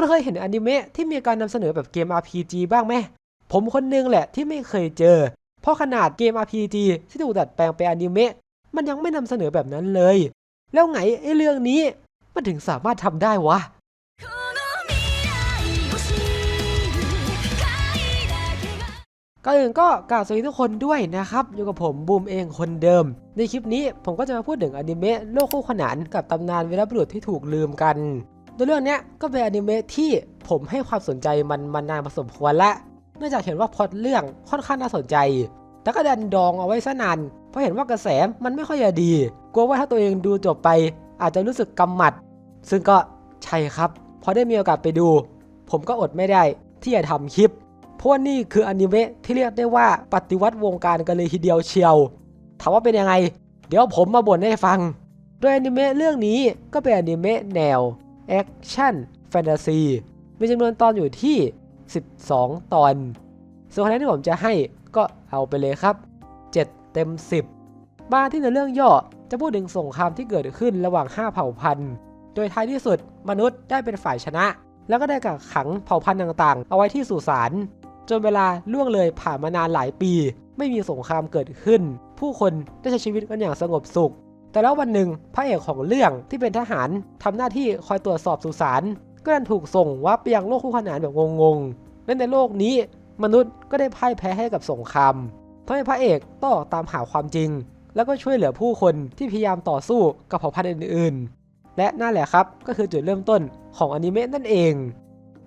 คุณเคยเห็นอนิเมะที่มีการนำเสนอแบบเกม RPG บ้างไหม ผมคนนึงแหละที่ไม่เคยเจอ เพราะขนาดเกม RPG ที่ถูกดัดแปลงไปอนิเมะมันยังไม่นำเสนอแบบนั้นเลย แล้วไงไอ้เรื่องนี้มันถึงสามารถทำได้วะก่อนอื่นก็กล่าวสวัสดีทุกคนด้วยนะครับ อยู่กับผมบูมเองคนเดิม ในคลิปนี้ผมก็จะมาพูดถึงอนิเมะโลกคู่ขนานกับตำนานเวลาบุรุษที่ถูกลืมกัน โดยเรื่องนี้ก็เป็นอนิเมะที่ผมให้ความสนใจมันมานานพอสมควรละเนื่องจากเห็นว่าพล็อตเรื่องค่อนข้างน่าสนใจ แต่ก็ดันดองเอาไว้ซะนาน เพราะเห็นว่ากระแสมันไม่ค่อยจะดี กลัวว่าถ้าตัวเองดูจบไป อาจจะรู้สึกกำหมัด ซึ่งก็ใช่ครับ พอได้มีโอกาสไปดู ผมก็อดไม่ได้ที่จะทำคลิป เพราะว่านี่คืออนิเมะที่เรียกได้ว่าปฏิวัติวงการกันเลยทีเดียวเชียว ถามว่าเป็นยังไง เดี๋ยวผมมาบ่นให้ฟัง โดยอนิเมะเรื่องนี้ก็เป็นอนิเมะแนว แอคชั่นแฟนตาซีมีจำนวนตอนอยู่ที่ 12 ตอน ส่วนคะแนนที่ผมจะให้ก็เอาไปเลยครับ 7 เต็ม 10 มาที่ในเรื่องย่อจะพูดถึงสงครามที่เกิดขึ้นระหว่าง 5 เผ่าพันธุ์ โดยท้ายที่สุดมนุษย์ได้เป็นฝ่ายชนะ แล้วก็ได้กักขังเผ่าพันธุ์ต่างๆ เอาไว้ที่สุสานจนเวลาล่วงเลยผ่านมานานหลายปี ไม่มีสงครามเกิดขึ้น ผู้คนได้ใช้ชีวิตกันอย่างสงบสุข แต่แล้ววันหนึ่งพระเอกของเรื่องที่เป็นทหารทำหน้าที่คอยตรวจสอบสุสานก็ดันถูกส่งวับไปยังโลกคู่ขนานแบบงงๆและในโลกนี้มนุษย์ก็ได้พ่ายแพ้ให้กับสงครามทำให้พระเอกต้องตามหาความจริง แล้วก็ช่วยเหลือผู้คนที่พยายามต่อสู้กับเผ่าพันธุ์อื่นๆ และนั่นแหละครับก็คือจุดเริ่มต้นของอนิเมะนั่นเอง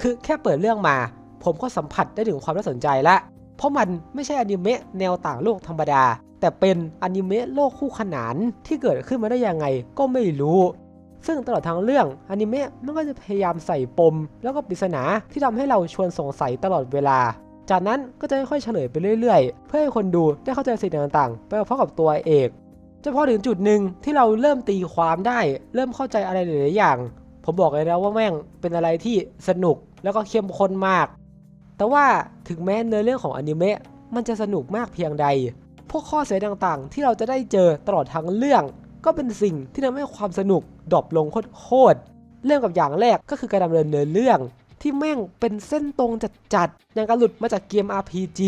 คือแค่เปิดเรื่องมา ผมก็สัมผัสได้ถึงความน่าสนใจละ เพราะมันไม่ใช่อนิเมะแนวต่างโลกธรรมดา แต่เป็นอนิเมะโลกคู่ขนานที่เกิดขึ้นมาได้ยังไงก็ไม่รู้ ซึ่งตลอดทั้งเรื่องอนิเมะมันก็จะพยายามใส่ปม แล้วก็ปริศนาที่ทำให้เราชวนสงสัยตลอดเวลา จากนั้นก็จะค่อยๆเฉลยไปเรื่อยๆ เพื่อให้คนดูได้เข้าใจสิ่งต่างๆ ไปพร้อมกับตัวเอกจนพอถึงจุดหนึ่งที่เราเริ่มตีความได้ เริ่มเข้าใจอะไรหลายๆอย่าง ผมบอกเลยนะว่าแม่งเป็นอะไรที่สนุกแล้วก็เข้มข้นมาก แต่ว่าถึงแม้เนื้อเรื่องของอนิเมะมันจะสนุกมากเพียงใด วกข้อเสียต่างๆ ที่เราจะได้เจอตลอดทั้งเรื่อง ก็เป็นสิ่งที่ทำให้ความสนุกดรอปลงโคตรๆเรื่องกับอย่างแรกก็คือการดำเนินเนื้อเรื่องที่แม่งเป็นเส้นตรงจัดๆอย่างการหลุดมาจากเกม RPG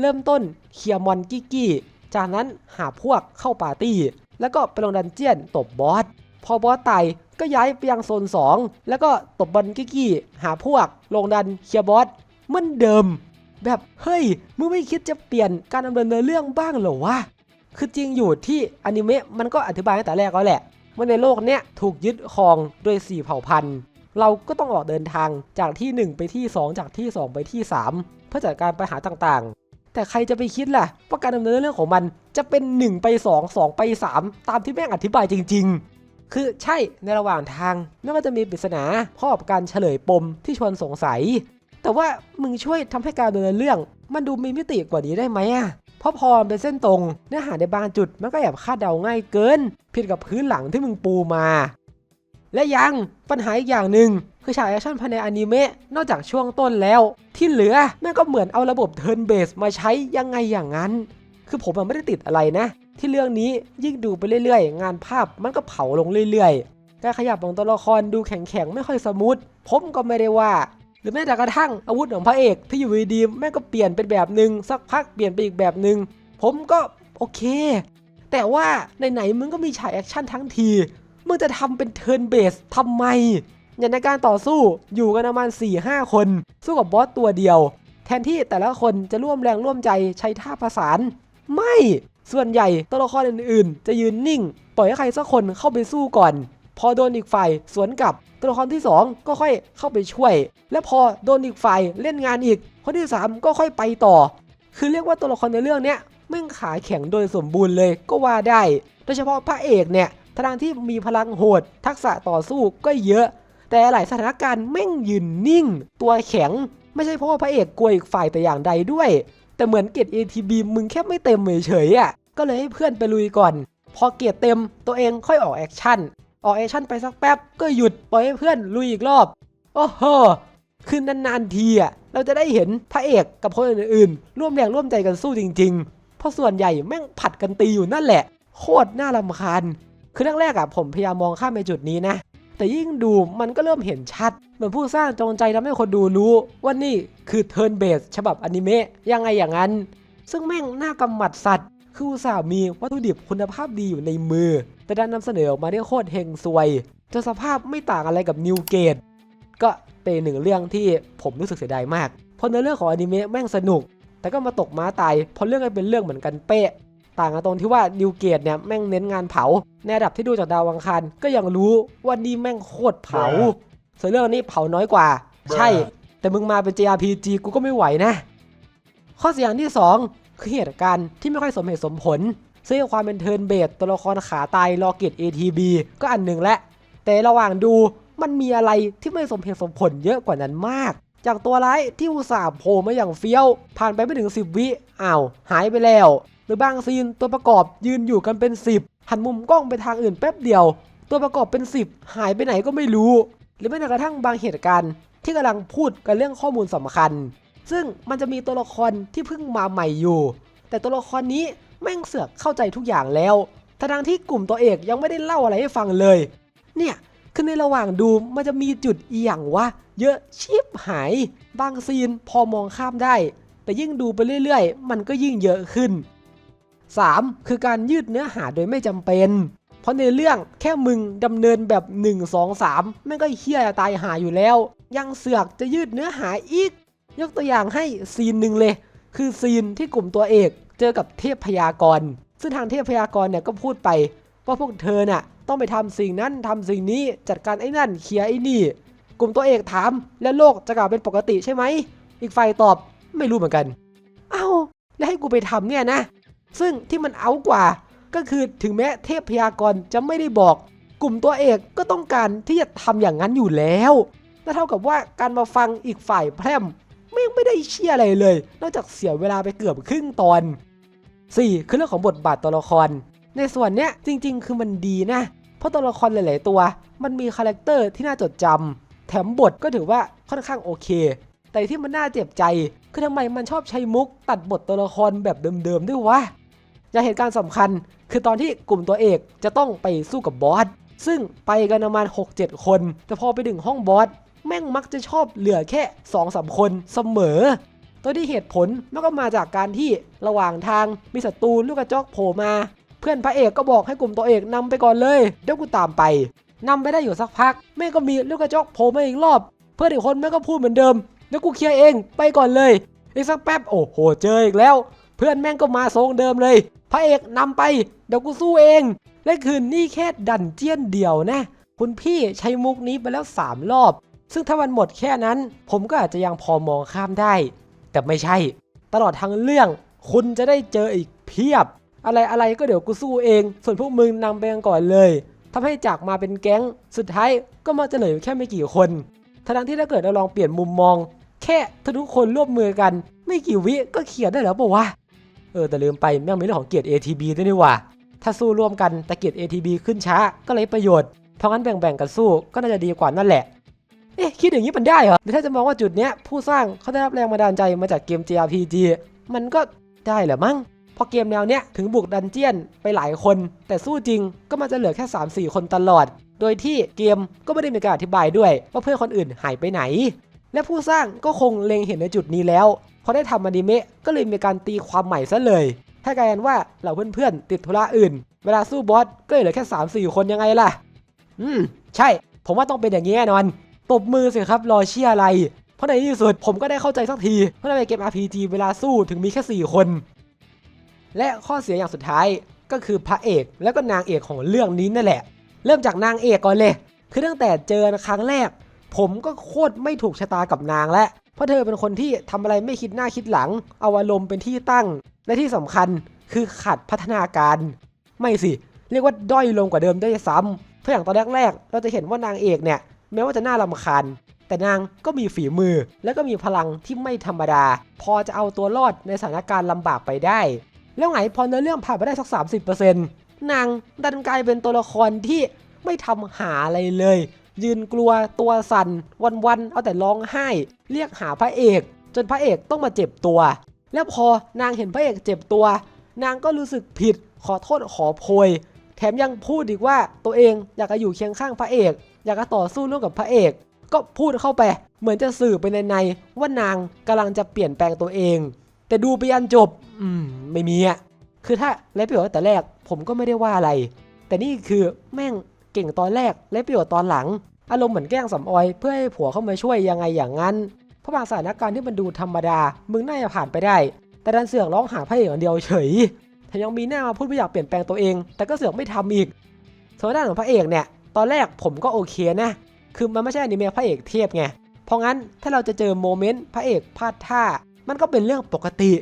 เริ่มต้นเคลียร์มอนกี้กี้จากนั้นหาพวกเข้าปาร์ตี้ แล้วก็ไปลงดันเจียนตบบอส พอบอสตายก็ย้ายไปยังโซน 2 แล้วก็ตบบอลกี้กี้หาพวกลงดันเคลียร์บอสเหมือนเดิม แบบเฮ้ยมึงไม่คิดจะเปลี่ยนการดำเนินเรื่องบ้างเหรอวะคือจริงอยู่ที่อนิเมะมันก็อธิบายตั้งแต่แรกแล้วแหละว่าในโลกเนี้ยถูกยึดครองโดย4เผ่าพันธุ์เราก็ต้องออกเดินทางจากที่ 1 ไปที่ 2 จากที่ 2 ไปที่ 3 เพื่อจัดการปัญหาต่างๆ แต่ใครจะไปคิดล่ะว่าการดำเนินเรื่องของมันจะเป็น 1 ไป 2 2 ไป 3 ตามที่แม่งอธิบายจริง ๆ คือใช่ในระหว่างทางแม้ว่าจะมีปริศนาพร้อมกับการเฉลยปมที่ชวนสงสัย แต่ว่ามึงช่วยทำให้การดำเนินเรื่อง มันดูมีมิติกว่านี้ได้ไหมอะเพราะพอมันเป็นเส้นตรง เนื้อหาในบางจุดมันก็แอบคาดเดาง่ายเกิน ผิดกับพื้นหลังที่มึงปูมา และยังปัญหาอีกอย่างหนึ่งคือฉากแอคชั่นภายในอนิเมะนอกจากช่วงต้นแล้ว ที่เหลือแม่งก็เหมือนเอาระบบเทิร์นเบสมาใช้ยังไงอย่างนั้น คือผมอะไม่ได้ติดอะไรนะ ที่เรื่องนี้ยิ่งดูไปเรื่อยๆ งานภาพมันก็เผาลงเรื่อยๆการขยับของตัวละครดูแข็งๆ ไม่ค่อยสมูทผมก็ไม่ได้ว่า หรือแม้แต่กระทั่งอาวุธของพระเอกที่อยู่ดีๆแม่ก็เปลี่ยนเป็นแบบหนึ่งสักพักเปลี่ยนไปอีกแบบหนึ่งผมก็โอเค แต่ว่าไหนๆมึงก็มีฉากแอคชั่นทั้งทีมึงจะทำเป็นเทิร์นเบสทำไมอย่างในการต่อสู้อยู่กันประมาณ4-5 คน สู้กับบอสตัวเดียว แทนที่แต่ละคนจะร่วมแรงร่วมใจใช้ท่าประสาน ไม่ส่วนใหญ่ตัวละครอื่นๆ จะยืนนิ่ง ปล่อยให้ใครสักคนเข้าไปสู้ก่อน พอโดนอีกฝ่ายสวนกลับ ตัวละครที่ 2 ก็ค่อยเข้าไปช่วย และพอโดนอีกฝ่ายเล่นงานอีก คนที่ 3 ก็ค่อยไปต่อ คือเรียกว่าตัวละครในเรื่องเนี้ยแม่งขาแข็งโดยสมบูรณ์เลยก็ว่าได้ โดยเฉพาะพระเอกเนี่ยทางที่มีพลังโหด ทักษะต่อสู้ก็เยอะ แต่หลายสถานการณ์แม่งยืนนิ่ง ตัวแข็ง ไม่ใช่เพราะว่าพระเอกกลัวอีกฝ่ายแต่อย่างใดด้วย แต่เหมือนเกรด ATB มึงแค่ไม่เต็มเฉยๆอะก็เลยให้เพื่อนไปลุยก่อน พอเกียรดเต็มตัวเองค่อยออกแอคชั่น ออกแอคชั่นไปสักแป๊บก็หยุดปล่อยให้เพื่อนลุยอีกรอบ โอ้โหคือนานๆทีอะเราจะได้เห็นพระเอกกับคนอื่นๆ ร่วมแรงร่วมใจกันสู้จริง ๆ เพราะส่วนใหญ่แม่งผัดกันตีอยู่นั่นแหละ โคตรน่ารำคาญ คือแรกๆอะผมพยายามมองข้ามในจุดนี้นะ แต่ยิ่งดูมันก็เริ่มเห็นชัด เหมือนผู้สร้างจงใจทำให้คนดูรู้ว่านี่คือเทิร์นเบสฉบับอนิเมะยังไงอย่างนั้น ซึ่งแม่งน่ากำหมัดสัตว์ คืออุตส่าห์มีวัตถุดิบคุณภาพดีอยู่ในมือ แต่ดันนำเสนอออกมาได้โคตรเฮงซวยจนสภาพไม่ต่างอะไรกับนิวเกตก็เป็นหนึ่งเรื่องที่ผมรู้สึกเสียดายมาก เพราะเนื้อเรื่องของอนิเมะแม่งสนุก แต่ก็มาตกม้าตายเพราะเรื่องกันเป็นเรื่องเหมือนกันเป๊ะ ต่างกันตรงที่ว่านิวเกตเนี่ยแม่งเน้นงานเผา ในระดับที่ดูจากดาวอังคารก็ยังรู้ว่านี่แม่งโคตรเผา ส่วนเรื่องนี้เผาน้อยกว่า ใช่ แต่มึงมาเป็น JRPG กูก็ไม่ไหวนะ ข้อเสียอย่างที่ 2 คือเหตุการณ์ที่ไม่ค่อยสมเหตุสมผล ซึ่งความเป็นเทิร์นเบสตัวละครขาตายรอเกต ATB ก็อันหนึ่งแหละ แต่ระหว่างดูมันมีอะไรที่ไม่สมเหตุสมผลเยอะกว่านั้นมาก จากตัวร้ายที่อุตส่าห์โผล่มาอย่างเฟี้ยว ผ่านไปไม่ถึง 10 วิอ้าว หายไปแล้ว หรือบางซีนตัวประกอบยืนอยู่กันเป็น 10 หันมุมกล้องไปทางอื่นแป๊บเดียว ตัวประกอบเป็น 10 หายไปไหนก็ไม่รู้ หรือแม้แต่กระทั่งบางเหตุการณ์ ที่กำลังพูดกันเรื่องข้อมูลสำคัญ ซึ่งมันจะมีตัวละครที่เพิ่งมาใหม่อยู่ แต่ตัวละครนี้ แม่งเสือกเข้าใจทุกอย่างแล้วทั้งที่กลุ่มตัวเอกยังไม่ได้เล่าอะไรให้ฟังเลย เนี่ยคือในระหว่างดูมันจะมีจุดอีหยังวะเยอะชิบหาย บางซีนพอมองข้ามได้ แต่ยิ่งดูไปเรื่อยๆ มันก็ยิ่งเยอะขึ้น 3. คือการยืดเนื้อหาโดยไม่จำเป็น เพราะในเรื่องแค่มึงดำเนินแบบ 1 2 3แม่งก็เฮี้ยตายหาอยู่แล้ว ยังเสือกจะยืดเนื้อหาอีก ยกตัวอย่างให้ซีนหนึ่งเลย คือซีนที่กลุ่มตัวเอก เจอกับเทพพยากรณ์ซึ่งทางเทพพยากรณ์เนี่ยก็พูดไปว่าพวกเธอน่ะต้องไปทำสิ่งนั้นทำสิ่งนี้จัดการไอ้นั่นเคลียร์ไอ้นี่ กลุ่มตัวเอกถามแล้วโลกจะกลับเป็นปกติใช่ไหม อีกฝ่ายตอบไม่รู้เหมือนกัน เอ้าแล้วให้กูไปทำเนี่ยนะ ซึ่งที่มันเอากว่าก็คือถึงแม้เทพพยากรณ์จะไม่ได้บอก กลุ่มตัวเอกก็ต้องการที่จะทำอย่างนั้นอยู่แล้วและเท่ากับว่าการมาฟังอีกฝ่ายแพร่ม ไม่ไม่ได้เชี่ยอะไรเลย นอกจากเสียเวลาไปเกือบครึ่งตอน 4. คือเรื่องของบทบาทตัวละคร ในส่วนเนี้ยจริง ๆ คือมันดีนะ เพราะตัวละครหลาย ๆ ตัว มันมีคาแรคเตอร์ที่น่าจดจำแถมบทก็ถือว่าค่อนข้างโอเค แต่ที่มันน่าเจ็บใจ คือทำไมมันชอบใช้มุก ตัดบทตัวละครแบบเดิม ๆ ด้วยวะอย่างเหตุการณ์สำคัญ คือตอนที่กลุ่มตัวเอกจะต้องไปสู้กับบอสซึ่งไปกันประมาณ 6-7 คน แต่พอไปถึงห้องบอส แม่งมักจะชอบเหลือแค่2-3คนเสมอ ตัวที่เหตุผลมันก็มาจากการที่ระหว่างทางมีศัตรูลูกกระจอกโผล่มา เพื่อนพระเอกก็บอกให้กลุ่มตัวเอกนำไปก่อนเลยเดี๋ยวกูตามไปนำไปได้อยู่สักพัก แม่งก็มีลูกกระจอกโผล่มาอีกรอบ เพื่อนอีกคนแม่งก็พูดเหมือนเดิมเดี๋ยวกูเคลียร์เองไปก่อนเลยอีกสักแป๊บโอ้โหเจออีกแล้ว เพื่อนแม่งก็มาทรงเดิมเลย พระเอกนำไปเดี๋ยวกูสู้เองและคืนนี่แค่ดันเจียนเดียวนะ คุณพี่ใช้มุกนี้ไปแล้ว 3 รอบ ซึ่งถ้ามันหมดแค่นั้น ผมก็อาจจะยังพอมองข้ามได้ แต่ไม่ใช่ ตลอดทั้งเรื่อง คุณจะได้เจออีกเพียบ อะไรอะไรก็เดี๋ยวกูสู้เอง ส่วนพวกมึงนำไปกันก่อนเลยทำให้จากมาเป็นแก๊ง สุดท้ายก็มาจะเหลือยู่แค่ไม่กี่คนทั้งที่ถ้าเกิดเราลองเปลี่ยนมุมมอง แค่ทุกคนร่วมมือกัน ไม่กี่วิก็เขียนได้แล้วปะวะเออแต่ลืมไปแม่งมีเรื่องของเกียรติ ATB ด้วยนี่ว่าถ้าสู้ร่วมกันแต่เกียรติ ATB ขึ้นช้าก็เลยประโยชน์เพราะงั้นแบ่งๆกันสู้ก็น่าจะดีกว่านั่นแหละ เอ๊ะคิดอย่างนี้มันได้เหรอหรือถ้าจะมองว่าจุดเนี้ยผู้สร้างเขาได้รับแรงบันดาลใจมาจากเกม JRPG มันก็ได้แหละมั้งพราะเกมแนวเนี้ยถึงบุกดันเจียนไปหลายคน แต่สู้จริงก็มันจะเหลือแค่ 3-4 คนตลอด โดยที่เกมก็ไม่ได้มีการอธิบายด้วย ว่าเพื่อนคนอื่นหายไปไหน และผู้สร้างก็คงเล็งเห็นในจุดนี้แล้วพอได้ทำอนิเมะก็เลยมีการตีความใหม่ซะเลย ถ้ากลายเป็นว่าเหล่าเพื่อนๆติดธุระอื่น เวลาสู้บอสก็เหลือแค่ 3-4 คนยังไงล่ะ อืม ใช่ ผมว่าต้องเป็นอย่างนี้แน่นอน ตบมือสิครับรอเชียอะไร เพราะในที่สุดผมก็ได้เข้าใจสักทีว่าทำไมเกม RPG เวลาสู้ถึงมีแค่ 4 คน และข้อเสียอย่างสุดท้ายก็คือพระเอกและก็นางเอกของเรื่องนี้นั่นแหละ เริ่มจากนางเอกก่อนเลย คือตั้งแต่เจอครั้งแรก ผมก็โคตรไม่ถูกชะตากับนางแล้วเพราะเธอเป็นคนที่ทำอะไรไม่คิดหน้าคิดหลัง เอาอารมณ์เป็นที่ตั้ง และที่สำคัญคือขาดพัฒนาการ ไม่สิ เรียกว่าด้อยลงกว่าเดิมได้วยซ้ำเพราะอย่างตอนแรกๆเราจะเห็นว่านางเอกเนี่ย แม้ว่าจะน่ารำคาญแต่นางก็มีฝีมือและก็มีพลังที่ไม่ธรรมดา พอจะเอาตัวรอดในสถานการณ์ลำบากไปได้ แล้วไงพอเนื้อเรื่องผ่านไปได้สัก 30%นางดันกลายเป็นตัวละครที่ไม่ทำหาอะไรเลย ยืนกลัวตัวสั่นวันๆเอาแต่ร้องไห้ เรียกหาพระเอก จนพระเอกต้องมาเจ็บตัว แล้วพอนางเห็นพระเอกเจ็บตัว นางก็รู้สึกผิดขอโทษขอโพย แถมยังพูดอีกว่าตัวเองอยากจะอยู่เคียงข้างพระเอก อยากจะต่อสู้ร่วมกับพระเอก ก็พูดเข้าไป เหมือนจะสื่อไปในในว่านางกำลังจะเปลี่ยนแปลงตัวเอง แต่ดูไปยันจบ อืมไม่มีอะคือถ้าและประโยชน์แต่แรกผมก็ไม่ได้ว่าอะไร แต่นี่คือแม่งเก่งตอนแรกและประโยชน์ตอนหลัง อารมณ์เหมือนแกล้งสำออยเพื่อให้ผัวเข้ามาช่วยยังไงอย่างนั้นเพราะบางสถานการณ์ที่มันดูธรรมดา มึงน่าจะผ่านไปได้ แต่ดันเสือกร้องหาพระเอกอย่างเดียวเฉยแถมยังมีหน้ามาพูดไม่อยากเปลี่ยนแปลงตัวเอง แต่ก็เสือกไม่ทำอีกส่วนด้านของพระเอกเนี่ย ตอนแรกผมก็โอเคนะ คือมันไม่ใช่อนิเมะพระเอกเทพไง เพราะงั้นถ้าเราจะเจอโมเมนต์พระเอกพลาดท่า มันก็เป็นเรื่องปกติ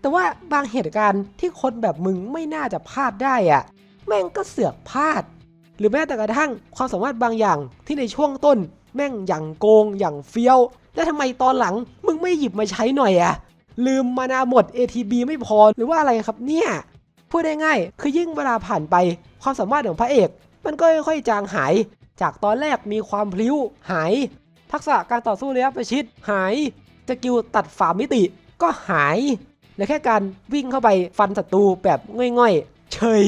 แต่ว่าบางเหตุการณ์ที่คนแบบมึงไม่น่าจะพลาดได้อะแม่งก็เสือกพลาด หรือแม้แต่กระทั่งความสามารถบางอย่างที่ในช่วงต้น แม่งอย่างโกงอย่างเฟี้ยว แล้วทำไมตอนหลังมึงไม่หยิบมาใช้หน่อยอะลืมมานาหมด ATB ไม่พอหรือว่าอะไรครับเนี่ยพูดได้ง่ายคือยิ่งเวลาผ่านไปความสามารถของพระเอก มันก็ค่อยๆจางหาย จากตอนแรกมีความพลิ้วหาย ทักษะการต่อสู้ระยะประชิดหายสกิลตัดฝ่ามิติก็หายเหลือแค่การวิ่งเข้าไปฟันศัตรูแบบง่อยๆ เฉย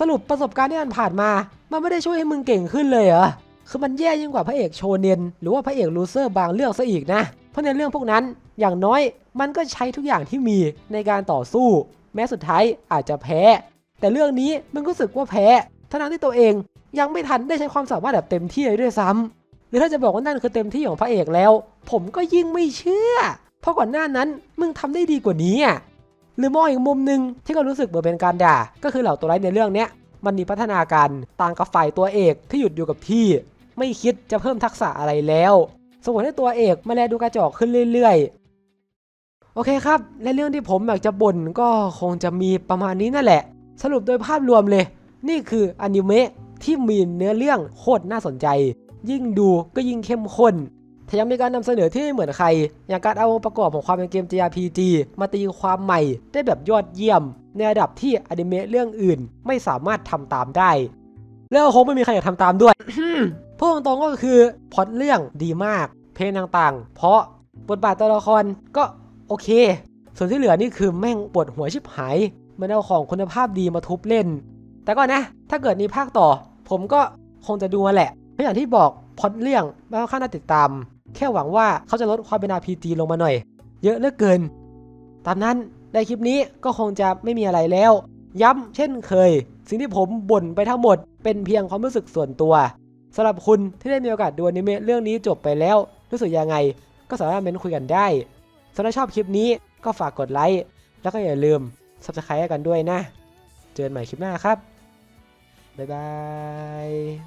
สรุปประสบการณ์ที่มันผ่านมา มันไม่ได้ช่วยให้มึงเก่งขึ้นเลยเหรอคือมันแย่ยิ่งกว่าพระเอกโชเนนหรือว่าพระเอกลูเซอร์บางเรื่องซะอีกนะ เพราะในเรื่องพวกนั้นอย่างน้อยมันก็ใช้ทุกอย่างที่มีในการต่อสู้ แม้สุดท้ายอาจจะแพ้ แต่เรื่องนี้มันก็รู้สึกว่าแพ้ ทั้งที่ตัวเองยังไม่ทันได้ใช้ความสามารถแบบเต็มที่เลยด้วยซ้ำหรือถ้าจะบอกว่านั่นคือเต็มที่ของพระเอกแล้ว ผมก็ยิ่งไม่เชื่อ เพราะก่อนหน้านั้นมึงทำได้ดีกว่านี้อะหรือมองอีกมุมหนึ่งที่ก็รู้สึกเหมือนเป็นการด่า ก็คือเหล่าตัวร้ายในเรื่องเนี้ยมันมีพัฒนาการต่างกับฝ่ายตัวเอกที่หยุดอยู่กับที่ ไม่คิดจะเพิ่มทักษะอะไรแล้วส่งผลให้ตัวเอกมาแลดูกระจอกขึ้นเรื่อยๆ โอเคครับ และเรื่องที่ผมอยากจะบ่นก็คงจะมีประมาณนี้นั่นแหละ สรุปโดยภาพรวมเลย นี่คืออนิเมะที่มีเนื้อเรื่องโคตรน่าสนใจ ยิ่งดูก็ยิ่งเข้มข้นแถมยังมีการนำเสนอที่ไม่เหมือนใคร อย่างการเอาองค์ประกอบของความเป็นเกม JRPG มาตีความใหม่ได้แบบยอดเยี่ยม ในระดับที่อนิเมะเรื่องอื่นไม่สามารถทำตามได้ แล้วคงไม่มีใครอยากทำตามด้วยพูดตรงๆก็คือพล็อตเรื่องดีมาก เพลงต่างๆ เพราะบทบาทตัวละครก็โอเค ส่วนที่เหลือนี่คือแม่งปวดหัวชิบหายมันเอาของคุณภาพดีมาทุบเล่น แต่ก็นะ ถ้าเกิดมีภาคต่อ ผมก็คงจะดูมาแหละเพราะอย่างที่บอกพอตเรื่องไม่ค่อนข้างน่าติดตาม แค่หวังว่าเขาจะลดความเป็น RPG ลงมาหน่อย เยอะเหลือเกิน ตามนั้นในคลิปนี้ก็คงจะไม่มีอะไรแล้ว ย้ำเช่นเคย สิ่งที่ผมบ่นไปทั้งหมด เป็นเพียงความรู้สึกส่วนตัวสำหรับคุณที่ได้มีโอกาสดูอนิเมะเรื่องนี้จบไปแล้ว รู้สึกยังไง ก็สามารถเม้นคุยกันได้สำหรับชอบคลิปนี้ก็ฝากกดไลค์แล้วก็อย่าลืม subscribe กันด้วยนะ เจอกันใหม่คลิปหน้าครับ バイバイ。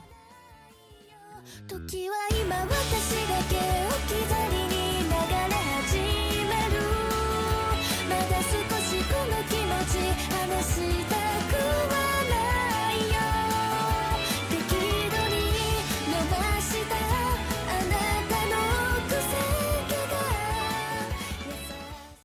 時は今私だけ置き去り